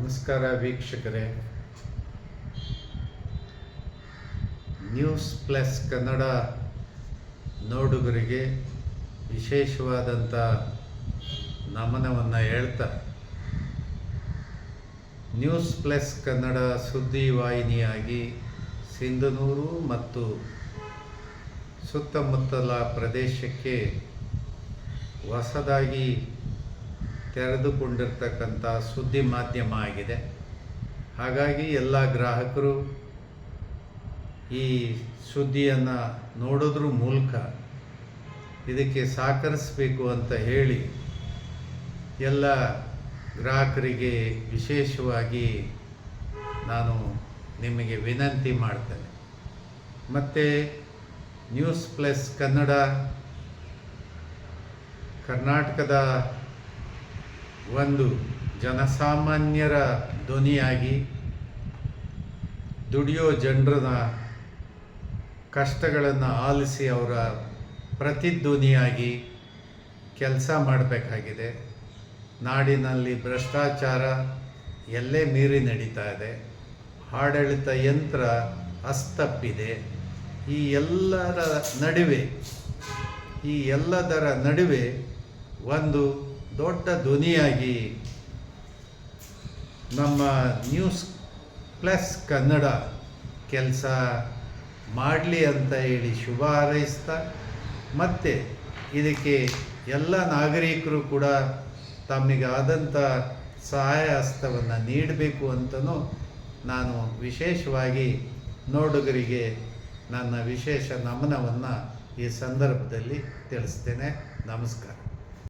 ನಮಸ್ಕಾರ ವೀಕ್ಷಕರೇ. News plus Kannada ನೋಡುಗರಿಗೆ ವಿಶೇಷವಾದಂಥ ನಮನವನ್ನು ಹೇಳ್ತಾ. ನ್ಯೂಸ್ ಪ್ಲಸ್ ಕನ್ನಡ ಸುದ್ದಿ ವಾಹಿನಿಯಾಗಿ ಸಿಂಧನೂರು ಮತ್ತು ಸುತ್ತಮುತ್ತಲ ಪ್ರದೇಶಕ್ಕೆ ಹೊಸದಾಗಿ ತೆರೆದುಕೊಂಡಿರ್ತಕ್ಕಂಥ ಸುದ್ದಿ ಮಾಧ್ಯಮ ಆಗಿದೆ. ಹಾಗಾಗಿ ಎಲ್ಲ ಗ್ರಾಹಕರು ಈ ಸುದ್ದಿಯನ್ನು ನೋಡೋದ್ರ ಮೂಲಕ ಇದಕ್ಕೆ ಸಹಕರಿಸಬೇಕು ಅಂತ ಹೇಳಿ ಎಲ್ಲ ಗ್ರಾಹಕರಿಗೆ ವಿಶೇಷವಾಗಿ ನಾನು ನಿಮಗೆ ವಿನಂತಿ ಮಾಡ್ತೇನೆ. ಮತ್ತು ನ್ಯೂಸ್ ಪ್ಲಸ್ ಕನ್ನಡ ಕರ್ನಾಟಕದ ಒಂದು ಜನಸಾಮಾನ್ಯರ ಧ್ವನಿಯಾಗಿ ದುಡಿಯೋ ಜನರನ್ನ ಕಷ್ಟಗಳನ್ನು ಆಲಿಸಿ ಅವರ ಪ್ರತಿಧ್ವನಿಯಾಗಿ ಕೆಲಸ ಮಾಡಬೇಕಾಗಿದೆ. ನಾಡಿನಲ್ಲಿ ಭ್ರಷ್ಟಾಚಾರ ಎಲ್ಲೇ ಮೀರಿ ನಡೀತಾ ಇದೆ. ಆಡಳಿತ ಯಂತ್ರ ಅಸ್ತಪ್ಪಿದೆ. ಈ ಎಲ್ಲರ ನಡುವೆ, ಈ ಎಲ್ಲದರ ನಡುವೆ ಒಂದು ದೊಡ್ಡ ಧ್ವನಿಯಾಗಿ ನಮ್ಮ ನ್ಯೂಸ್ ಪ್ಲಸ್ ಕನ್ನಡ ಕೆಲಸ ಮಾಡಲಿ ಅಂತ ಹೇಳಿ ಶುಭ ಹಾರೈಸ್ತಾ, ಮತ್ತು ಇದಕ್ಕೆ ಎಲ್ಲ ನಾಗರಿಕರು ಕೂಡ ತಮಗಾದಂಥ ಸಹಾಯ ಹಸ್ತವನ್ನು ನೀಡಬೇಕು ಅಂತಲೂ ನಾನು ವಿಶೇಷವಾಗಿ ನೋಡುಗರಿಗೆ ನನ್ನ ವಿಶೇಷ ನಮನವನ್ನು ಈ ಸಂದರ್ಭದಲ್ಲಿ ತಿಳಿಸ್ತೇನೆ. ನಮಸ್ಕಾರ.